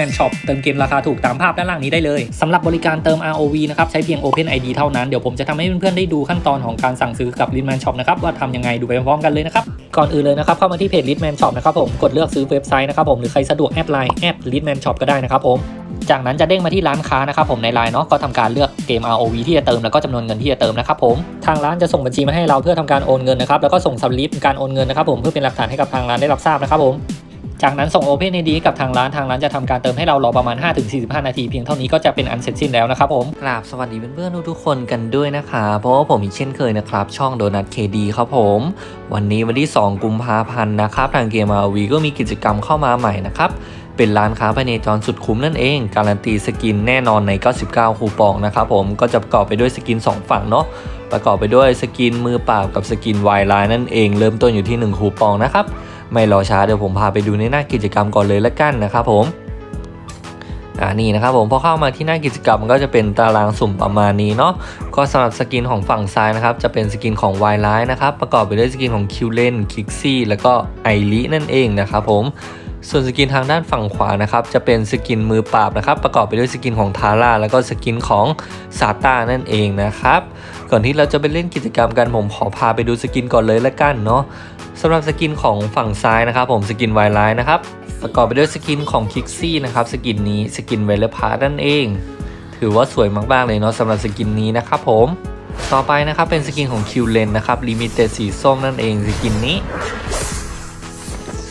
m a n Shop เติมเกมราคาถูกตามภาพด้านล่างนี้ได้เลยสำหรับบริการเติม ROV นะครับใช้เพียง Open ID เท่านั้น เดี๋ยวผมจะทำให้เพื่อนๆได้ดูขั้นตอนของการสั่งซื้อกับ l i t m a n Shop นะครับว่าทำยังไงดูไปพร้อมๆกันเลยนะครับก่อนอื่นเลยนะครับเข้ามาที่เพจ l i t m a n Shop นะครับผมกดเลือกซื้อเว็บไซต์นะครับผมหรือใครสะดวกแอดไลน์แอด l i t m a n Shop ก็ได้นะครับผมจากนั้นจะเด้งมาที่ร้านค้านะครับผมในไลน์เนาะก็ทำการเลือกเกม ROV ที่จะเติมแล้วก็จำนวนเงินที่จะเติมนะครับผมทางร้านจะส่งบัญชีมาให้เราเพื่อทำการโอนเงินนะครับแล้วก็ส่งสลิปการโอนเงินนะครับผมเพื่อเป็นหลักฐานให้กับทางร้านได้รับทราบนะครับผม จากนั้นส่ง Open ID ให้กับทางร้านทางร้านจะทำการเติมให้เรารอประมาณ 5-45 นาที เพียงเท่านี้ก็จะเป็นอันเสร็จสิ้นแล้วนะครับผมกราบสวัสดีเพื่อนๆทุกๆคนกันด้วยนะคะเพราะว่าผมอีกเช่นเคยนะครับ ช่องโดนัทเคดีครับผม วันนี้วันที่ 2 กุมภาพันธ์นะครับ ทางเกมอาวีก็มีกิจกรรมเข้ามาใหม่นะครับเป็นร้านค้าภายในจรสุดคุ้มนั่นเอง การันตีสกินแน่นอนใน 99 คูปองนะครับผมก็จะประกอบไปด้วยสกิน 2 ฝั่งเนาะประกอบไปด้วยสกินมือเปล่ากับสกินวายไลน์นั่นเอง เริ่มต้นอยู่ที่ 1 คูปองนะครับ ไม่รอช้าเดี๋ยวผมพาไปดูในหน้ากิจกรรมก่อนเลยละกันนะครับผมอ่านี่นะครับผมพอเข้ามาที่หน้ากิจกรรมมันก็จะเป็นตารางสุ่มประมาณนี้เนาะก็สำหรับสกินของฝั่งซ้ายนะครับจะเป็นสกินของวายไลน์นะครับประกอบไปด้วยสกินของคิวเลนคิกซี่แล้วก็ไอรินั่นเองนะครับผมส่วนสกินทางด้านฝั่งขวานะครับจะเป็นสกินมือปราบนะครับประกอบไปด้วยสกินของทาร่าแล้วก็สกินของซาต้านั่นเองนะครับ ก่อนที่เราจะไปเล่นกิจกรรมกันผมขอพาไปดูสกินก่อนเลยละกันเนาะสำหรับสกินของฝั่งซ้ายนะครับ ผมสกินวายไลน์นะครับประกอบไปด้วยสกินของคิกซี่นะครับสกินนี้สกินเวลพาร์นั่นเอง ถือว่าสวยมากๆเลยเนาะสำหรับสกินนี้นะครับผมต่อไปนะครับเป็นสกินของคิวเลนนะครับลิมิเต็ดสีส้มนั่นเองสกินนี้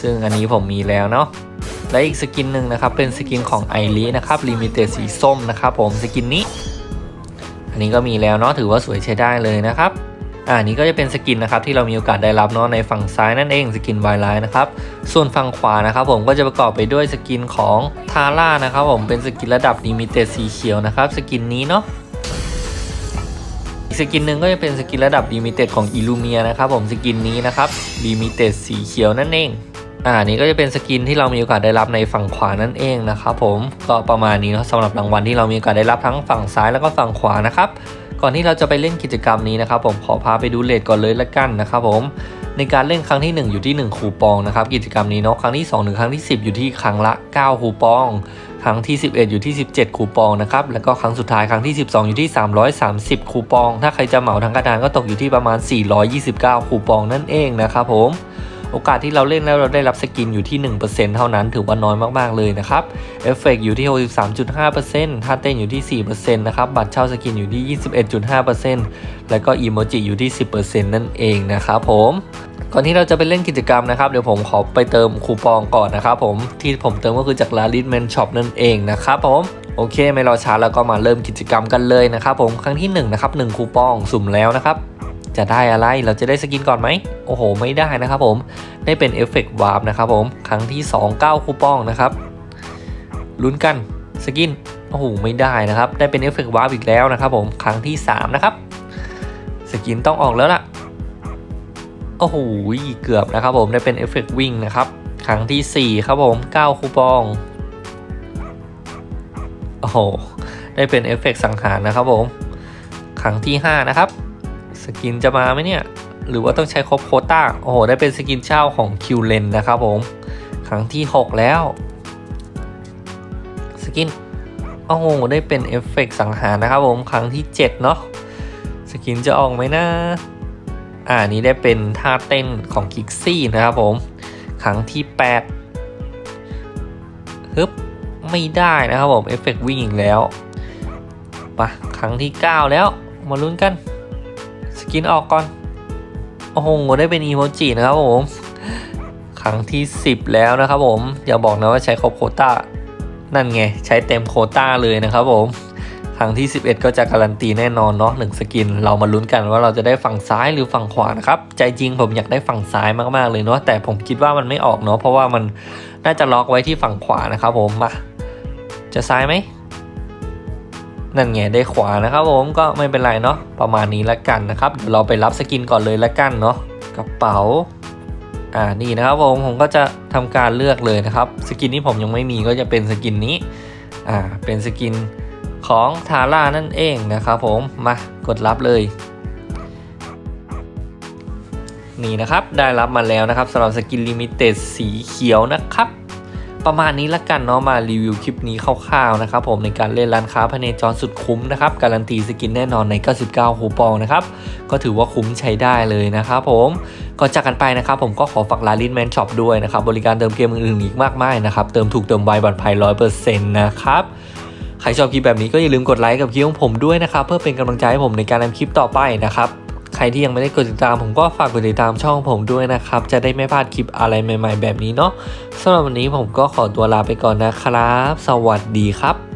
ซึ่งอันนี้ผมมีแล้วเนาะและอีกสกินหนึ่งนะครับเป็นสกินของไอรีนะครับลิมิเต็ดสีส้มนะครับผมสกินนี้ นนี้ก็มีแล้วเนาะถือว่าสวยใช้ได้เลยนะครับอ่านี้ก็จะเป็นสกินนะครับที่เรามีโอกาสได้รับเนาะในฝั่งซ้ายนั่นเองสกินไวไลน์นะครับส่วนฝั่งขวานะครับผมก็จะประกอบไปด้วยสกินของทาร่านะครับผมเป็นสกินระดับลิมิเต็ดสีเขียวนะครับสกินนี้เนาะสกินหนึ่งก็จะเป็นสกินระดับลิมิเต็ดของอิลูเมียนะครับผมสกินนี้นะครับลิมิเต็ดสีเขียวนั่นเอง อ่านี้ก็จะเป็นสกินที่เรามีโอกาสได้รับในฝั่งขวานั่นเองนะครับผมก็ประมาณนี้เนาะสำหรับรางวัลที่เรามีโอกาสได้รับทั้งฝั่งซ้ายแล้วก็ฝั่งขวานะครับก่อนที่เราจะไปเล่นกิจกรรมนี้นะครับผมขอพาไปดูเลทก่อนเลยละกันนะครับผมในการเล่นครั้งที่ 1 อยู่ที่ 1 คูปองนะครับกิจกรรมนี้เนาะครั้งที่2ถึงครั้งที่ 10 อยู่ที่ครั้งละ 9 คูปอง ครั้งที่ 11 อยู่ที่ 17 คูปองนะครับแล้วก็ครั้งสุดท้ายครั้งที่ 12 อยู่ที่ 330 คูปอง ถ้าใครจะเหมาทั้งกระดานก็ตกอยู่ที่ประมาณ 429 คูปองนั่นเองนะครับผม โอกาสที่เราเล่นแล้วเราได้รับสกินอยู่ที่ 1%เท่านั้นถือว่าน้อยมากๆเลยนะครับเอฟเฟกอยู่ที่ 63.5%ท่าเต้นอยู่ที่ 4%นะครับบัตรเช่าสกินอยู่ที่ 21.5%แล้วก็อีโมจิอยู่ที่ 10%นั่นเองนะครับผมก่อนที่เราจะไปเล่นกิจกรรมนะครับเดี๋ยวผมขอไปเติมคูปองก่อนนะครับผมที่ผมเติมก็คือจากราลิทแมนช็อปนั่นเองนะครับผมโอเค ไม่รอช้าแล้วก็มาเริ่มกิจกรรมกันเลยนะครับผมครั้งที่1นะครับ1คูปองสุ่มแล้วนะครับ จะได้อะไรเราจะได้สกินก่อนไหมโอ้โห ไม่ได้นะครับผมได้เป็นเอฟเฟกต์วาร์ปนะครับผมครั้งที่ 2 9 คูปองนะครับลุ้นกันสกินโอ้โหไม่ได้นะครับ ได้เป็นเอฟเฟกต์วาร์ปอีกแล้วนะครับผมครั้งที่ 3 นะครับ สกินต้องออกแล้วล่ะโอ้โหเกือบนะครับผมได้เป็นเอฟเฟกต์วิ่งนะครับครั้งที่ 4 ครับผม 9 คูปองโอ้โหได้เป็นเอฟเฟกต์สังหารนะครับผม ครั้งที่ 5 นะครับ สกินจะมาไหมเนี่ย หรือว่าต้องใช้ครบโคต้า โอ้โห ได้เป็นสกินเช่าของคิวเลนนะครับผม ครั้งที่ 6 แล้ว สกิน โอ้โห ได้เป็นเอฟเฟกต์สังหารนะครับผม ครั้งที่ 7 เนาะ สกินจะออกไหมนะ อ่า นี้ได้เป็นท่าเต้นของคิกซี่นะครับผม ครั้งที่ 8ฮึบ ไม่ได้นะครับผม เอฟเฟกต์วิ่งอีกแล้วปะครั้งที่ 9 แล้ว มาลุ้นกัน กินออกก่อน โอ้โห ได้เป็นอีโมจินะครับผม ครั้งที่ 10 แล้วนะครับผม อย่าบอกนะว่าใช้ครบโคต้า นั่นไง ใช้เต็มโคต้าเลยนะครับผม ครั้งที่ 11 ก็จะการันตีแน่นอนเนาะหนึ่งสกิน เรามาลุ้นกันว่าเราจะได้ฝั่งซ้ายหรือฝั่งขวานะครับ ใจจริงผมอยากได้ฝั่งซ้ายมากๆเลยเนาะ แต่ผมคิดว่ามันไม่ออกเนาะ เพราะว่ามันน่าจะล็อกไว้ที่ฝั่งขวานะครับผม มา จะซ้ายไหม นั่นไงได้ขวานะครับผมก็ไม่เป็นไรเนาะประมาณนี้ละกันนะครับเดี๋ยวเราไปรับสกินก่อนเลยละกันเนาะกระเป๋าอ่านี่นะครับผมผมก็จะทำการเลือกเลยนะครับ สกินที่ผมยังไม่มีก็จะเป็นสกินนี้อ่าเป็นสกินของทาร่านั่นเองนะครับผมมากดรับเลย นี่นะครับได้รับมาแล้วนะครับสำหรับสกินลิมิเต็ดสีเขียวนะครับ ประมาณนี้ละกันเนาะมารีวิวคลิปนี้คร่าวๆนะครับผมในการเล่นร้านค้าพเนจรสุดคุ้มนะครับการันตีสกินแน่นอนใน 99 คูปองนะครับก็ถือว่าคุ้มใช้ได้เลยนะครับผมก่อนจากกันไปนะครับผมก็ขอฝากร้านลินแมนช็อปด้วยนะครับบริการเติมเกมอื่นๆอีกมากมายนะครับเติมถูกเติมไวบัตรภัยร้อยเปอร์เซ็นต์นะครับใครชอบคลิปแบบนี้ก็อย่าลืมกดไลค์กับคลิปของผมด้วยนะครับเพื่อเป็นกำลังใจให้ผมในการทำคลิปต่อไปนะครับ ใครที่ยังไม่ได้กดติดตามผมก็ฝากกดติดตามช่องผมด้วยนะครับ จะได้ไม่พลาดคลิปอะไรใหม่ ๆ แบบนี้เนาะสำหรับวันนี้ผมก็ขอตัวลาไปก่อนนะครับ สวัสดีครับ